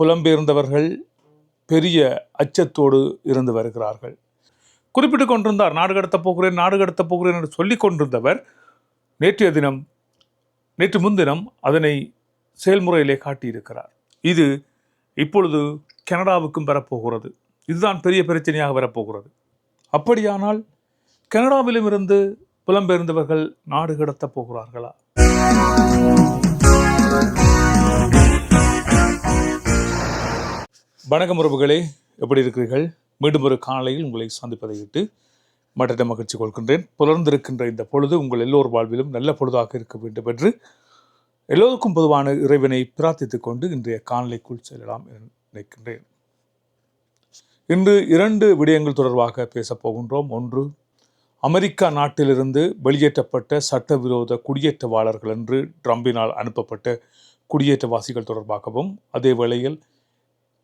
புலம்பெயர்ந்தவர்கள் பெரிய அச்சத்தோடு இருந்து வருகிறார்கள். குறிப்பிட்டு கொண்டிருந்தார் நாடு கடத்தப் போகிறேன் நாடு கடத்தப் போகிறேன் என்று சொல்லிக் கொண்டிருந்தவர் நேற்றைய தினம் நேற்று முன்தினம் அதனை செயல்முறையிலே காட்டியிருக்கிறார். இது இப்பொழுது கனடாவுக்கும் வரப்போகிறது. இதுதான் பெரிய பிரச்சனையாக வரப்போகிறது. அப்படியானால் கனடாவிலும் இருந்து புலம்பெயர்ந்தவர்கள் நாடு கடத்தப் போகிறார்களா? வணக்கம் உறவுகளே எப்படி இருக்கிறீர்கள்? மீண்டும் ஒரு காலையில் உங்களை சந்திப்பதை விட்டு மற்ற மகிழ்ச்சி கொள்கின்றேன். புலர்ந்திருக்கின்ற இந்த பொழுது உங்கள் எல்லோர் வாழ்விலும் நல்ல பொழுதாக இருக்க வேண்டும் என்று எல்லோருக்கும் பொதுவான இறைவனை பிரார்த்தித்துக் கொண்டு இன்றைய காணொலிக்குள் செல்லலாம் என நினைக்கின்றேன். இன்று இரண்டு விடயங்கள் தொடர்பாக பேசப் போகின்றோம். ஒன்று அமெரிக்கா நாட்டிலிருந்து வெளியேற்றப்பட்ட சட்டவிரோத குடியேற்றவாளர்கள் என்று ட்ரம்பினால் அனுப்பப்பட்ட குடியேற்றவாசிகள் தொடர்பாகவும் அதே வேளையில்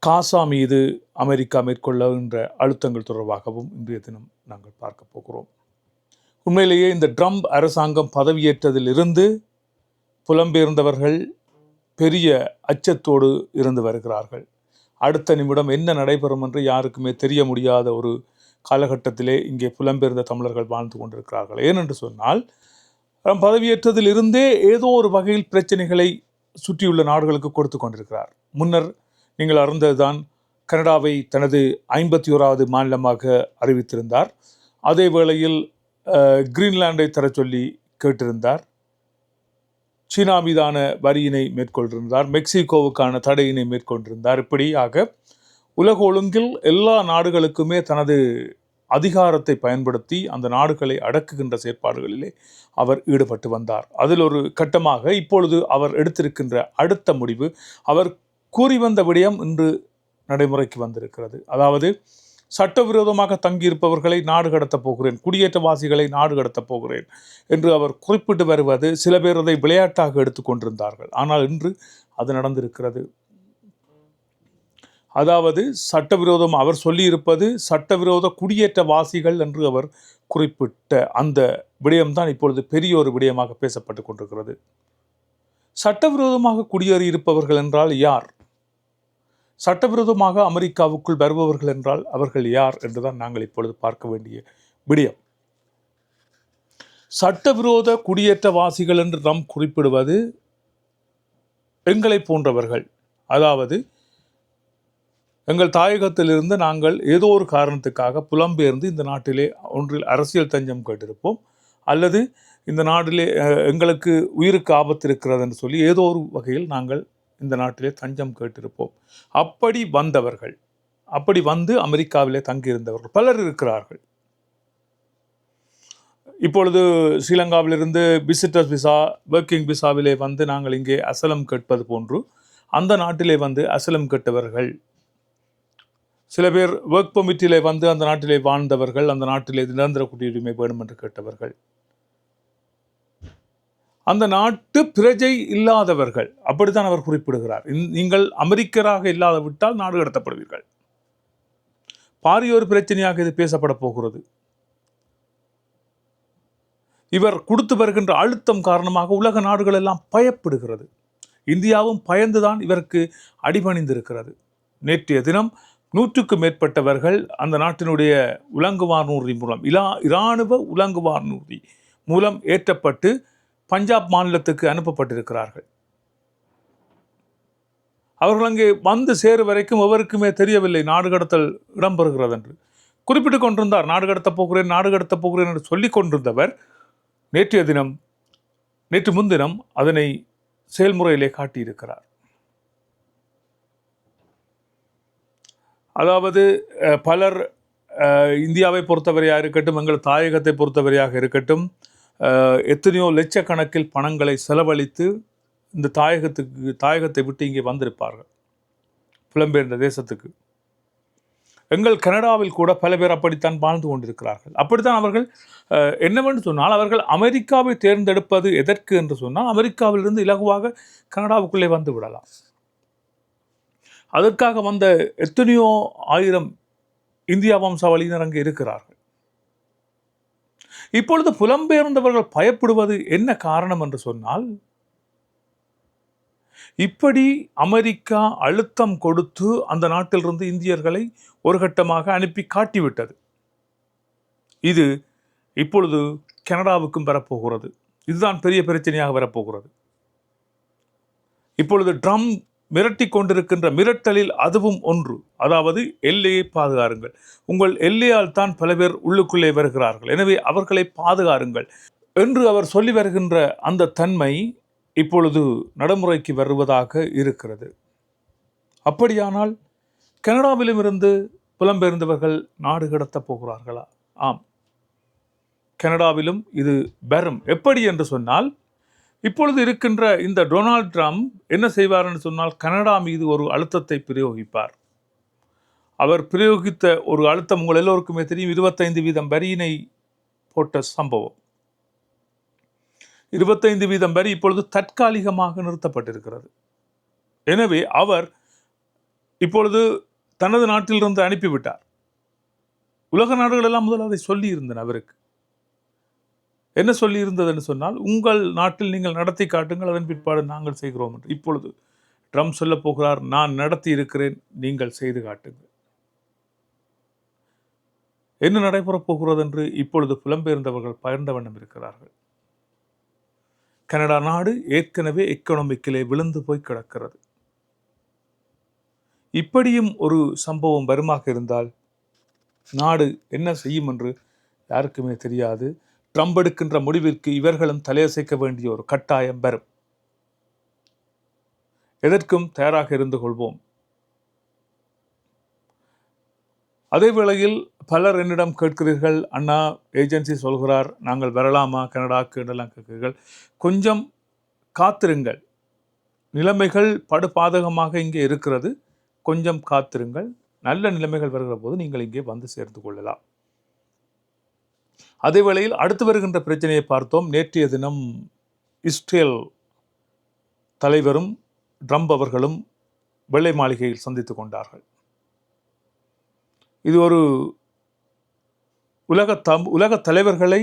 காசா மீது அமெரிக்கா மேற்கொள்ளுகின்ற அழுத்தங்கள் தொடர்பாகவும் இன்றைய தினம் நாங்கள் பார்க்க போகிறோம். உண்மையிலேயே இந்த ட்ரம்ப் அரசாங்கம் பதவியேற்றதிலிருந்து புலம்பெயர்ந்தவர்கள் பெரிய அச்சத்தோடு இருந்து வருகிறார்கள். அடுத்த நிமிடம் என்ன நடைபெறும் என்று யாருக்குமே தெரிய முடியாத ஒரு காலகட்டத்திலே இங்கே புலம்பெயர்ந்த தமிழர்கள் வாழ்ந்து கொண்டிருக்கிறார்கள். ஏனென்று சொன்னால் ட்ரம்ப் பதவியேற்றதிலிருந்தே ஏதோ ஒரு வகையில் பிரச்சனைகளை சுற்றியுள்ள நாடுகளுக்கு கொடுத்து கொண்டிருக்கிறார். முன்னர் நீங்கள் அறிந்ததுதான் கனடாவை தனது ஐம்பத்தி ஓராவது மாநிலமாக அறிவித்திருந்தார். அதே வேளையில் கிரீன்லாண்டை தர தரச் சொல்லி கேட்டிருந்தார். சீனா மீதான வரியினை மேற்கொண்டிருந்தார். மெக்சிகோவுக்கான தடையினை மேற்கொண்டிருந்தார். இப்படியாக உலக ஒழுங்கில் எல்லா நாடுகளுக்குமே தனது அதிகாரத்தை பயன்படுத்தி அந்த நாடுகளை அடக்குகின்ற செயற்பாடுகளிலே அவர் ஈடுபட்டு வந்தார். அதில் ஒரு கட்டமாக இப்பொழுது அவர் எடுத்திருக்கின்ற அடுத்த முடிவு அவர் கூறி வந்த விடயம் இன்று நடைமுறைக்கு வந்திருக்கிறது. அதாவது சட்டவிரோதமாக தங்கியிருப்பவர்களை நாடு கடத்தப் போகிறேன் குடியேற்றவாசிகளை நாடு கடத்தப் போகிறேன் என்று அவர் குறிப்பிட்டு வருவது சில பேர் அதை விளையாட்டாக எடுத்துக்கொண்டிருந்தார்கள் ஆனால் இன்று அது நடந்திருக்கிறது. அதாவது சட்டவிரோதம் அவர் சொல்லியிருப்பது சட்டவிரோத குடியேற்றவாசிகள் என்று அவர் குறிப்பிட்ட அந்த விடயம்தான் இப்பொழுது பெரிய ஒரு விடயமாக பேசப்பட்டு கொண்டிருக்கிறது. சட்டவிரோதமாக குடியேறி இருப்பவர்கள் என்றால் யார்? சட்டவிரோதமாக அமெரிக்காவுக்குள் வருபவர்கள் என்றால் அவர்கள் யார் என்றுதான் நாங்கள் இப்பொழுது பார்க்க வேண்டிய விடயம். சட்டவிரோத குடியேற்றவாசிகள் என்று நாம் குறிப்பிடுவது எங்களை போன்றவர்கள். அதாவது எங்கள் தாயகத்திலிருந்து நாங்கள் ஏதோ ஒரு காரணத்துக்காக புலம்பெயர்ந்து இந்த நாட்டிலே ஒன்றில் அரசியல் தஞ்சம் கேட்டிருப்போம். அல்லது இந்த நாட்டிலே எங்களுக்கு உயிருக்கு ஆபத்து இருக்கிறது என்று சொல்லி ஏதோ ஒரு வகையில் நாங்கள் இந்த நாட்டிலே தஞ்சம் கேட்டிருப்போம். அப்படி வந்தவர்கள் அப்படி வந்து அமெரிக்காவிலே தங்கியிருந்தவர்கள் பலர் இருக்கிறார்கள். இப்பொழுது ஸ்ரீலங்காவிலிருந்து விசிட்டர்ஸ் விசா ஒர்க்கிங் விசாவிலே வந்து நாங்கள் இங்கே அசலம் கேட்பது போன்று அந்த நாட்டிலே வந்து அசலம் கேட்டவர்கள் சில பேர் ஒர்க் பெர்மிட்டிலே வந்து அந்த நாட்டிலே வாழ்ந்தவர்கள் அந்த நாட்டிலே நிரந்தர குடியுரிமை வேண்டும் என்று கேட்டவர்கள். அந்த நாட்டு பிரஜை இல்லாதவர்கள். அப்படித்தான் அவர் குறிப்பிடுகிறார். நீங்கள் அமெரிக்கராக இல்லாத விட்டால் நாடு கடத்தப்படுவீர்கள். பாரிய ஒரு பிரச்சனையாக இது பேசப்பட போகிறது. இவர் கொடுத்து வருகின்ற அழுத்தம் காரணமாக உலக நாடுகள் எல்லாம் பயப்படுகிறது. இந்தியாவும் பயந்துதான் இவருக்கு அடிபணிந்திருக்கிறது. நேற்றைய தினம் நூற்றுக்கும் மேற்பட்டவர்கள் அந்த நாட்டினுடைய உலங்குவார்நூர்தி மூலம் இலா இராணுவ உலங்குவார்நூர்தி மூலம் ஏற்றப்பட்டு பஞ்சாப் மாநிலத்துக்கு அனுப்பப்பட்டிருக்கிறார்கள். அவர்கள் அங்கே வந்து சேரு வரைக்கும் எவருக்குமே தெரியவில்லை நாடு கடத்தல் இடம்பெறுகிறது என்று குறிப்பிட்டு கொண்டிருந்தார் நாடு கடத்தப் போகிறேன் நாடு கடத்த போகிறேன் என்று சொல்லிக் கொண்டிருந்தவர் நேற்றைய தினம் நேற்று முன்தினம் அதனை செயல்முறையிலே காட்டியிருக்கிறார். அதாவது பலர் இந்தியாவை பொறுத்தவரையாக இருக்கட்டும் எங்கள் தாயகத்தை பொறுத்தவரையாக இருக்கட்டும் எத்தனையோ லட்சக்கணக்கில் பணங்களை செலவழித்து இந்த தாயகத்துக்கு தாயகத்தை விட்டு இங்கே வந்திருப்பார்கள் புலம்பெயர்ந்த தேசத்துக்கு. எங்கள் கனடாவில் கூட பல பேர் அப்படித்தான் வாழ்ந்து கொண்டிருக்கிறார்கள். அப்படித்தான் அவர்கள் என்னவென்று சொன்னால் அவர்கள் அமெரிக்காவை தேர்ந்தெடுப்பது எதற்கு என்று சொன்னால் அமெரிக்காவிலிருந்து இலகுவாக கனடாவுக்குள்ளே வந்து விடலாம். அதற்காக வந்த எத்தனையோ ஆயிரம் இந்தியா வம்சாவளியினர் அங்கே இருக்கிறார்கள். இப்பொழுது புலம்பெயர்ந்தவர்கள் பயப்படுவது என்ன காரணம் என்று சொன்னால் இப்படி அமெரிக்கா அழுத்தம் கொடுத்து அந்த நாட்டிலிருந்து இந்தியர்களை ஒரு கட்டமாக அனுப்பி காட்டிவிட்டது. இது இப்பொழுது கனடாவுக்கும் வரப்போகிறது. இதுதான் பெரிய பிரச்சனையாக வரப்போகிறது. இப்பொழுது ட்ரம் மிரட்டி கொண்டிருக்கின்ற மிரட்டலில் அதுவும் ஒன்று. அதாவது எல்லையை பாதுகாருங்கள். உங்கள் எல்லையால் தான் பல பேர் உள்ளுக்குள்ளே வருகிறார்கள். எனவே அவர்களை பாதுகாருங்கள். என்று அவர் சொல்லி வருகின்ற அந்த தன்மை இப்பொழுது நடைமுறைக்கு வருவதாக இருக்கிறது. அப்படியானால் கனடாவிலும் இருந்து புலம்பெயர்ந்தவர்கள் நாடு கடத்தப் போகிறார்களா? ஆம். கனடாவிலும் இது பெரும். எப்படி என்று சொன்னால் இப்பொழுது இருக்கின்ற இந்த டொனால்ட் ட்ரம்ப் என்ன செய்வார்னு சொன்னால் கனடா மீது ஒரு அழுத்தத்தை பிரயோகிப்பார். அவர் பிரயோகித்த ஒரு அழுத்தம் உங்கள் எல்லோருக்குமே தெரியும். இருபத்தைந்து வீதம் வரியினை போட்ட சம்பவம். இருபத்தைந்து வீதம் வரி இப்பொழுது தற்காலிகமாக நிறுத்தப்பட்டிருக்கிறது. எனவே அவர் இப்பொழுது தனது நாட்டிலிருந்து அனுப்பிவிட்டார். உலக நாடுகள் எல்லாம் முதல் அதை சொல்லியிருந்தன அவருக்கு. என்ன சொல்லியிருந்ததுன்னு சொன்னால் உங்கள் நாட்டில் நீங்கள் நடத்தி காட்டுங்கள் அதன் பிற்பாடு நாங்கள் செய்கிறோம் என்று. இப்பொழுது ட்ரம்ப் சொல்ல போகிறார் நான் நடத்தி இருக்கிறேன் நீங்கள் செய்து காட்டுங்கள். என்ன நடைபெறப் போகிறது என்று இப்பொழுது புலம்பெயர்ந்தவர்கள் பகிர்ந்த வண்ணம் இருக்கிறார்கள். கனடா நாடு ஏற்கனவே எக்கனாமிக்கிலே விழுந்து போய் கிடக்கிறது. இப்படியும் ஒரு சம்பவம் வருமாக இருந்தால் நாடு என்ன செய்யும் என்று யாருக்குமே தெரியாது. ட்ரம்ப் எடுக்கின்ற முடிவிற்கு இவர்களும் தலையசைக்க வேண்டிய ஒரு கட்டாயம் வரும். எதற்கும் தயாராக இருந்து கொள்வோம். அதே வேளையில் பலர் என்னிடம் கேட்கிறீர்கள் அண்ணா ஏஜென்சி சொல்கிறார் நாங்கள் வரலாமா? கனடாக்கு என்றெல்லாம் கேட்கிறீர்கள். கொஞ்சம் காத்திருங்கள். நிலைமைகள் படுபாதகமாக இங்கே இருக்கிறது. கொஞ்சம் காத்திருங்கள். நல்ல நிலைமைகள் வருகிற போது நீங்கள் இங்கே வந்து சேர்ந்து கொள்ளலாம். அதே வேளையில் அடுத்து வருகின்ற பிரச்சனையை பார்த்தோம். நேற்றைய தினம் இஸ்ரேல் தலைவரும் ட்ரம்ப் அவர்களும் வெள்ளை மாளிகையில் சந்தித்துக் கொண்டார்கள். இது ஒரு உலக தம் உலக தலைவர்களை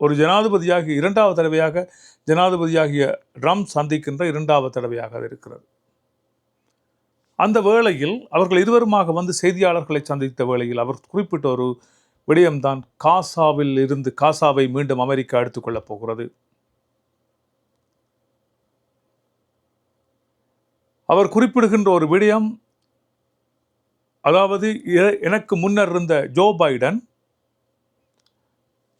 ஒரு ஜனாதிபதியாகிய இரண்டாவது தடவையாக ஜனாதிபதியாகிய ட்ரம்ப் சந்திக்கின்ற இரண்டாவது தடவையாக இருக்கிறது. அந்த வேளையில் அவர்கள் இருவருமாக வந்து செய்தியாளர்களை சந்தித்த வேளையில் அவர் குறிப்பிட்ட ஒரு விடயம்தான் காசாவில் இருந்து காசாவை மீண்டும் அமெரிக்கா எடுத்துக்கொள்ளப் போகிறது. அவர் குறிப்பிடுகின்ற ஒரு விடயம் அதாவது எனக்கு முன்னர் இருந்த ஜோ பைடன்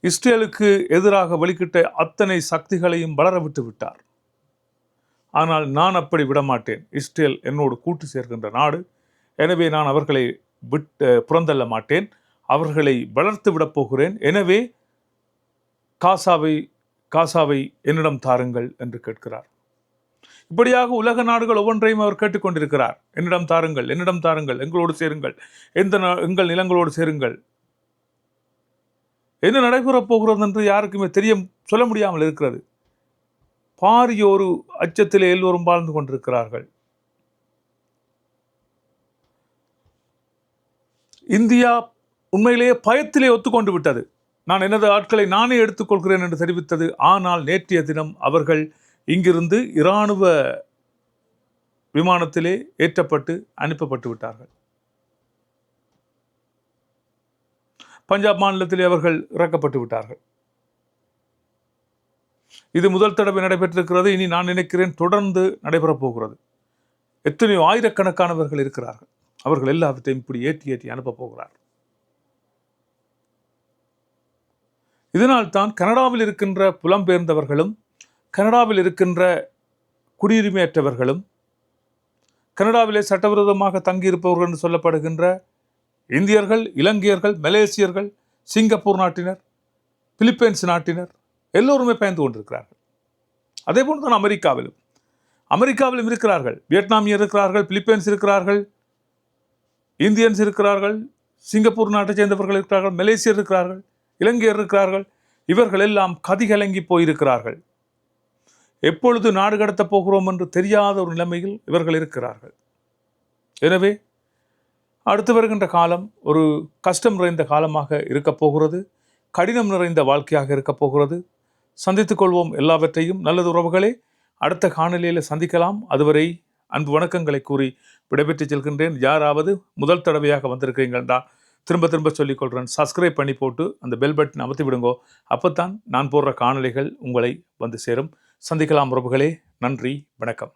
இஸ்ரேலுக்கு எதிராக வெளிக்கிட்ட அத்தனை சக்திகளையும் வளர விட்டு விட்டார். ஆனால் நான் அப்படி விடமாட்டேன். இஸ்ரேல் என்னோடு கூட்டு சேர்க்கின்ற நாடு. எனவே நான் அவர்களை விட்டு புறந்தள்ள மாட்டேன். அவர்களை வளர்த்து விடப் போகிறேன். எனவே காசாவை காசாவை என்னிடம் தாருங்கள் என்று கேட்கிறார். இப்படியாக உலக நாடுகள் ஒவ்வொன்றையும் அவர் கேட்டுக்கொண்டிருக்கிறார் என்னிடம் தாருங்கள் என்னிடம் தாருங்கள் எங்களோடு சேருங்கள் எந்த எங்கள் நிலங்களோடு சேருங்கள். என்ன நடைபெறப் போகிறது என்று யாருக்குமே தெரிய சொல்ல முடியாமல் இருக்கிறது. பாரிய ஒரு அச்சத்திலே எல்லோரும் வாழ்ந்து கொண்டிருக்கிறார்கள். இந்தியா உண்மையிலேயே பயத்திலே ஒத்துக்கொண்டு விட்டது. நான் எனது ஆட்களை நானே எடுத்துக்கொள்கிறேன் என்று தெரிவித்தது. ஆனால் நேற்றைய தினம் அவர்கள் இங்கிருந்து இராணுவ விமானத்திலே ஏற்றப்பட்டு அனுப்பப்பட்டு விட்டார்கள். பஞ்சாப் மாநிலத்திலே அவர்கள் இறக்கப்பட்டு விட்டார்கள். இது முதல் தடவை நடைபெற்றிருக்கிறது. இனி நான் நினைக்கிறேன் தொடர்ந்து நடைபெறப் போகிறது. எத்தனையோ ஆயிரக்கணக்கானவர்கள் இருக்கிறார்கள். அவர்கள் எல்லாவற்றையும் இப்படி ஏற்றி ஏற்றி அனுப்பப் போகிறார்கள். இதனால் தான் கனடாவில் இருக்கின்ற புலம்பெயர்ந்தவர்களும் கனடாவில் இருக்கின்ற குடியுரிமையற்றவர்களும் கனடாவிலே சட்டவிரோதமாக தங்கியிருப்பவர்கள் என்று சொல்லப்படுகின்ற இந்தியர்கள் இலங்கையர்கள் மலேசியர்கள் சிங்கப்பூர் நாட்டினர் பிலிப்பைன்ஸ் நாட்டினர் எல்லோருமே பயந்து கொண்டிருக்கிறார்கள். அதே போன்று தான் அமெரிக்காவிலும். அமெரிக்காவிலும் இருக்கிறார்கள். வியட்நாமியர் இருக்கிறார்கள் பிலிப்பைன்ஸ் இருக்கிறார்கள் இந்தியன்ஸ் இருக்கிறார்கள் சிங்கப்பூர் நாட்டை சேர்ந்தவர்கள் இருக்கிறார்கள் மலேசியர் இருக்கிறார்கள். இலங்கையர் இருக்கிறார்கள். இவர்கள் எல்லாம் கதிகலங்கி போயிருக்கிறார்கள். எப்பொழுது நாடு கடத்தப் போகிறோம் என்று தெரியாத ஒரு நிலைமையில் இவர்கள் இருக்கிறார்கள். எனவே அடுத்து வருகின்ற காலம் ஒரு கஷ்டம் நிறைந்த காலமாக இருக்கப் போகிறது. கடினம் நிறைந்த வாழ்க்கையாக இருக்கப் போகிறது. சந்தித்துக் கொள்வோம் எல்லாவற்றையும். நல்லது உறவுகளே அடுத்த காணொலியில் சந்திக்கலாம். அதுவரை அன்பு வணக்கங்களை கூறி விடைபெற்றுச் செல்கின்றேன். யாராவது முதல் தடவையாக வந்திருக்கிறீங்கள்டா திரும்ப திரும்ப சொல்லிக்கொள்கிறேன் சப்ஸ்கிரைப் பண்ணி போட்டு அந்த பெல் பட்டன் அமர்த்தி விடுங்கோ. அப்போ தான் நான் போடுற காணொலிகள் உங்களை வந்து சேரும். சந்திக்கலாம் உறவுகளே. நன்றி. வணக்கம்.